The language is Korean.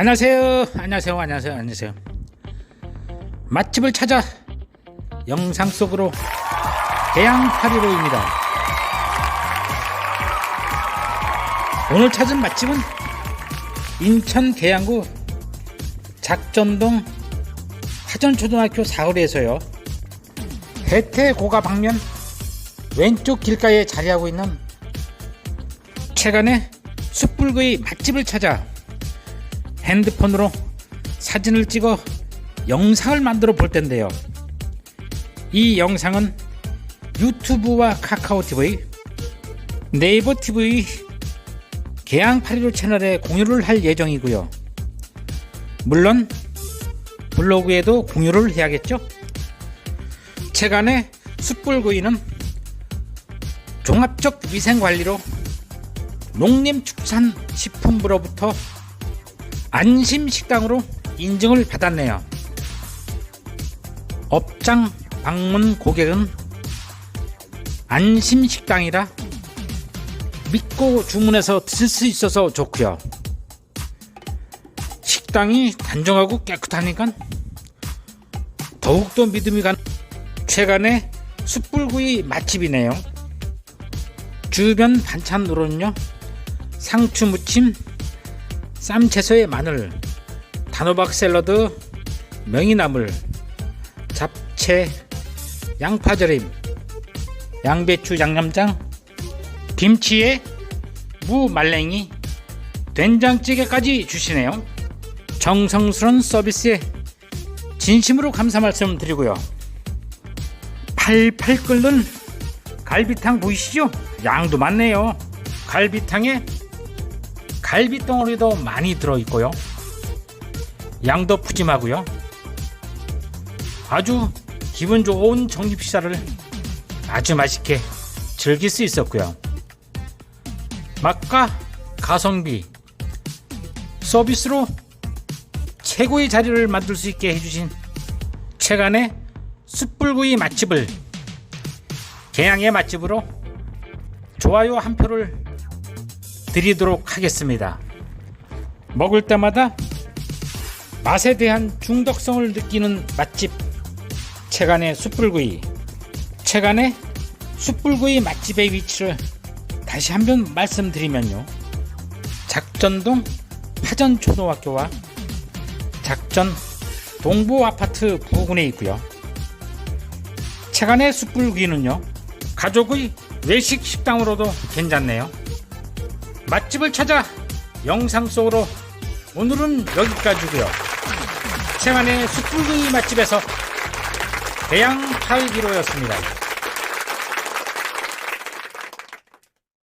안녕하세요. 안녕하세요. 안녕하세요. 안녕하세요. 맛집을 찾아 영상 속으로 대양파리로입니다. 오늘 찾은 맛집은 인천 계양구 작전동 화전초등학교 사거리에서요. 해태고가 방면 왼쪽 길가에 자리하고 있는 최간의 숯불구이 맛집을 찾아 핸드폰으로 사진을 찍어 영상을 만들어 볼 텐데요. 이 영상은 유튜브와 카카오 TV, 네이버 TV, 개항815 채널에 공유를 할 예정이고요. 물론 블로그에도 공유를 해야겠죠. 최간의 숯불구이는 종합적 위생관리로 농림축산식품부로부터 안심식당으로 인증을 받았네요. 업장 방문 고객은 안심식당이라 믿고 주문해서 드실 수 있어서 좋고요. 식당이 단정하고 깨끗하니까 더욱더 믿음이 가는 최간의 숯불구이 맛집이네요. 주변 반찬으로는요. 상추 무침, 쌈 채소에 마늘, 단호박 샐러드, 명이나물, 잡채, 양파절임, 양배추 양념장, 김치에 무 말랭이, 된장찌개까지 주시네요. 정성스러운 서비스에 진심으로 감사 말씀 드리고요. 팔팔 끓는 갈비탕 보이시죠? 양도 많네요. 갈비탕에 갈비 덩어리도 많이 들어있고요. 양도 푸짐하고요. 아주 기분 좋은 정립 식사를 아주 맛있게 즐길 수 있었고요. 맛과 가성비 서비스로 최고의 자리를 만들 수 있게 해주신 최간의 숯불구이 맛집을 개양의 맛집으로 좋아요 한 표를 드리도록 하겠습니다. 먹을 때마다 맛에 대한 중독성을 느끼는 맛집 채간의 숯불구이. 채간의 숯불구이 맛집의 위치를 다시 한번 말씀드리면요. 작전동 파전초등학교와 작전 동부 아파트 부근에 있고요. 채간의 숯불구이는요 가족의 외식 식당으로도 괜찮네요 맛집을 찾아 영상 속으로 오늘은 여기까지고요. 채만의 숯불구이 맛집에서 대양 8기로였습니다.